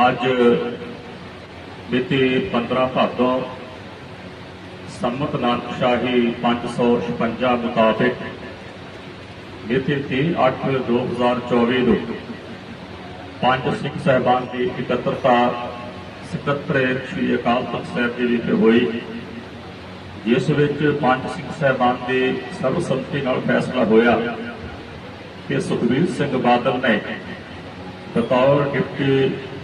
ਅੱਜ ਮਿਤੀ 15 ਭਾਦੋਂ ਸੰਮਤ ਨਾਨਕ ਸ਼ਾਹੀ 556 ਮੁਤਾਬਕ ਮਿਤੀ 30/8/2024 ਨੂੰ ਪੰਜ ਸਿੱਖ ਸਹਿਬਾਨ ਦੀ ਇਕੱਤਰਤਾ ਸਕੱਤਰੇ ਸ੍ਰੀ ਅਕਾਲ ਤਖਤ ਸਾਹਿਬ ਜੀ ਵਿਖੇ ਹੋਈ, ਜਿਸ ਵਿੱਚ ਪੰਜ ਸਿੱਖ ਸਹਿਬਾਨ ਦੇ ਸਰਬਸੰਮਤੀ ਨਾਲ ਫੈਸਲਾ ਹੋਇਆ ਕਿ ਸੁਖਬੀਰ ਸਿੰਘ ਬਾਦਲ ਨੇ ਬਤੌਰ ਡਿਪਟੀ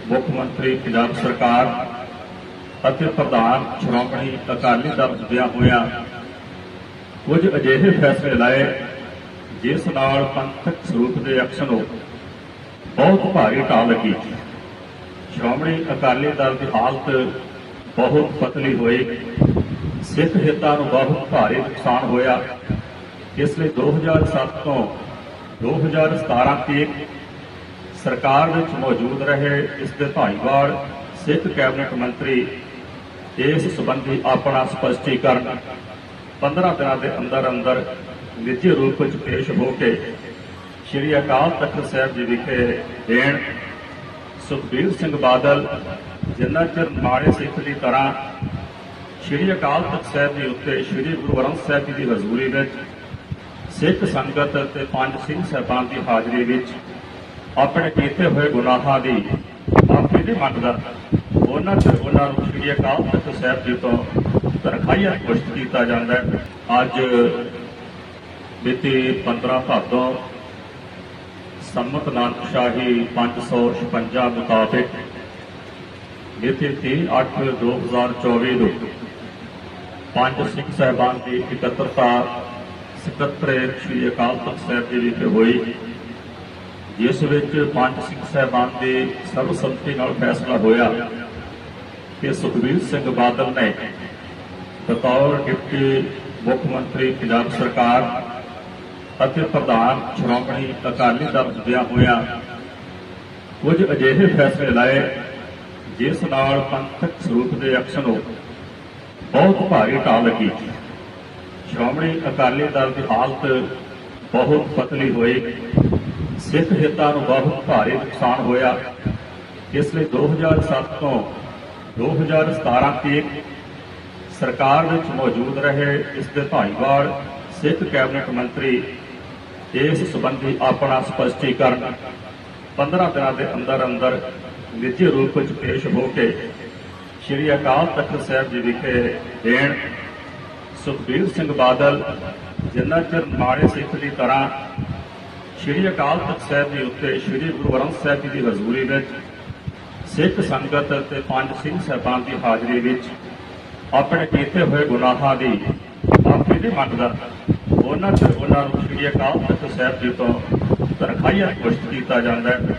ਮੁੱਖ ਮੰਤਰੀ, ਪੰਜਾਬ ਸਰਕਾਰ ਅਤੇ ਪ੍ਰਧਾਨ ਸ਼੍ਰੋਮਣੀ ਅਕਾਲੀ ਦਲ ਹੁੰਦਿਆਂ ਹੋਇਆਂ। ਕੁਝ ਅਜਿਹੇ ਫੈਸਲੇ ਲਾਏ, ਜਿਸ ਨਾਲ ਪੰਥਕ ਸਰੂਪ ਦੇ ਐਕਸ਼ਨ ਨੂੰ ਬਹੁਤ ਭਾਰੀ ਢਾਹ ਲੱਗੀ। ਸ਼੍ਰੋਮਣੀ ਅਕਾਲੀ ਦਲ ਦੀ ਹਾਲਤ ਬਹੁਤ ਪਤਲੀ ਹੋਈ। ਸਿੱਖ ਹਿੱਤਾਂ ਨੂੰ ਬਹੁਤ ਭਾਰੀ ਨੁਕਸਾਨ ਹੋਇਆ। ਇਸ ਲਈ 2007 ਤੋਂ 2017 ਤੱਕ ਸਰਕਾਰ ਵਿੱਚ ਮੌਜੂਦ ਰਹੇ ਇਸ ਦੇ ਭਾਈਵਾਲ ਸਿੱਖ ਕੈਬਨਿਟ ਮੰਤਰੀ ਇਸ ਸੰਬੰਧੀ ਆਪਣਾ ਸਪਸ਼ਟੀਕਰਨ 15 ਦਿਨਾਂ ਦੇ ਅੰਦਰ ਅੰਦਰ ਨਿੱਜੀ ਰੂਪ ਵਿੱਚ ਪੇਸ਼ ਹੋ ਕੇ ਸ਼੍ਰੀ ਅਕਾਲ ਤਖਤ ਸਾਹਿਬ ਜੀ ਵਿਖੇ ਦੇਣ ਸੁਖਬੀਰ ਸਿੰਘ ਬਾਦਲ ਜਿੰਨਾ ਚਿਰ ਮਾੜੇ ਸਿੱਖ ਦੀ ਤਰ੍ਹਾਂ ਸ਼੍ਰੀ ਅਕਾਲ ਤਖਤ ਸਾਹਿਬ ਜੀ ਉੱਤੇ ਸ਼੍ਰੀ ਗੁਰੂ ਗ੍ਰੰਥ ਸਾਹਿਬ ਜੀ ਦੀ ਹਜ਼ੂਰੀ ਵਿੱਚ ਸਿੱਖ ਸੰਗਤ ਤੇ ਪੰਜ ਸਿੰਘ ਸਹਿਬਾਨ ਦੀ ਹਾਜ਼ਰੀ ਵਿੱਚ ਆਪਣੇ ਕੀਤੇ ਹੋਏ ਗੁਨਾਹਾਂ ਦੀ ਮਾਫੀ ਦੀ ਮੰਗਦਾ। ਉਹਨਾਂ ਤੇ ਉਹਨਾਂ ਨੂੰ ਸ਼੍ਰੀ ਅਕਾਲ ਤਖਤ ਸਾਹਿਬ ਜੀ ਤੋਂ ਤਰਖਾਈਆ ਪੁਸ਼ਟ ਕੀਤਾ ਜਾਂਦਾ ਹੈ। ਅੱਜ ਮਿਤੀ 15 ਭਾਦੋਂ ਸੰਮਤ ਨਾਨਕ ਸ਼ਾਹੀ 556 ਮੁਤਾਬਕ ਮਿਤੀ 30/8/2024 ਨੂੰ ਪੰਜ ਸਿੱਖ ਸਹਿਬਾਨ ਦੀ ਇਕੱਤਰਤਾ ਸਕੱਤਰੇ ਸ੍ਰੀ ਅਕਾਲ ਤਖਤ ਸਾਹਿਬ ਜੀ ਵਿਖੇ ਹੋਈ। ਜਿਸ ਵਿੱਚ ਪੰਜ ਸਿੰਘ ਸਹਿਬਾਨ ਦੇ ਸਰਬਸੰਮਤੀ ਨਾਲ ਫੈਸਲਾ ਹੋਇਆ ਕਿ ਸੁਖਬੀਰ ਸਿੰਘ ਬਾਦਲ ਨੇ ਬਤੌਰ ਡਿਪਟੀ ਮੁੱਖ ਮੰਤਰੀ ਪੰਜਾਬ ਸਰਕਾਰ ਅਤੇ ਪ੍ਰਧਾਨ ਸ਼੍ਰੋਮਣੀ ਅਕਾਲੀ ਦਲ ਹੁੰਦਿਆਂ ਹੋਇਆ ਕੁਝ ਅਜਿਹੇ ਫੈਸਲੇ ਲਾਏ, ਜਿਸ ਨਾਲ ਪੰਥਕ ਸਰੂਪ ਦੇ ਐਕਸ਼ਨ ਨੂੰ ਬਹੁਤ ਭਾਰੀ ਟਾਲ ਲੱਗੀ। ਸ਼੍ਰੋਮਣੀ ਅਕਾਲੀ ਦਲ ਦੀ ਹਾਲਤ ਬਹੁਤ ਪਤਲੀ ਹੋਈ। ਸਿੱਖ ਹਿੱਤਾਂ ਨੂੰ ਬਹੁਤ ਭਾਰੀ ਨੁਕਸਾਨ ਹੋਇਆ। ਇਸ ਲਈ 2007 ਤੋਂ 2017 ਤੱਕ ਸਰਕਾਰ ਵਿੱਚ ਮੌਜੂਦ ਰਹੇ ਇਸ ਦੇ ਭਾਈਵਾਲ ਸਿੱਖ ਕੈਬਨਿਟ ਮੰਤਰੀ ਇਸ ਸੰਬੰਧੀ ਆਪਣਾ ਸਪਸ਼ਟੀਕਰਨ 15 ਦਿਨਾਂ ਦੇ ਅੰਦਰ ਅੰਦਰ ਨਿੱਜੀ ਰੂਪ ਵਿੱਚ ਪੇਸ਼ ਹੋ ਕੇ ਸ਼੍ਰੀ ਅਕਾਲ ਤਖਤ ਸਾਹਿਬ ਜੀ ਵਿਖੇ ਦੇਣ। ਸੁਖਬੀਰ ਸਿੰਘ ਬਾਦਲ ਜਿੰਨਾ ਚਿਰ ਮਾੜੇ ਸਿੱਖ ਦੀ ਤਰ੍ਹਾਂ ਸ਼੍ਰੀ ਅਕਾਲ ਤਖਤ ਸਾਹਿਬ ਜੀ ਉੱਤੇ, ਸ਼੍ਰੀ ਗੁਰੂ ਗ੍ਰੰਥ ਸਾਹਿਬ ਜੀ ਦੀ ਹਜ਼ੂਰੀ ਵਿੱਚ ਸਿੱਖ ਸੰਗਤ ਤੇ ਪੰਜ ਸਿੰਘ ਸਹਿਬਾਨ ਦੀ ਹਾਜ਼ਰੀ ਵਿੱਚ ਆਪਣੇ ਕੀਤੇ ਹੋਏ ਗੁਨਾਹਾਂ ਦੀ ਮਾਫੀ ਦੀ ਮੰਗਦਾ ਉਹਨਾਂ ਤੇ ਉਹਨਾਂ ਨੂੰ ਸ਼੍ਰੀ ਅਕਾਲ ਤਖਤ ਸਾਹਿਬ ਜੀ ਤੋਂ ਤਰਖਾਈਆ ਪੁਸ਼ਟ ਕੀਤਾ ਜਾਂਦਾ ਹੈ।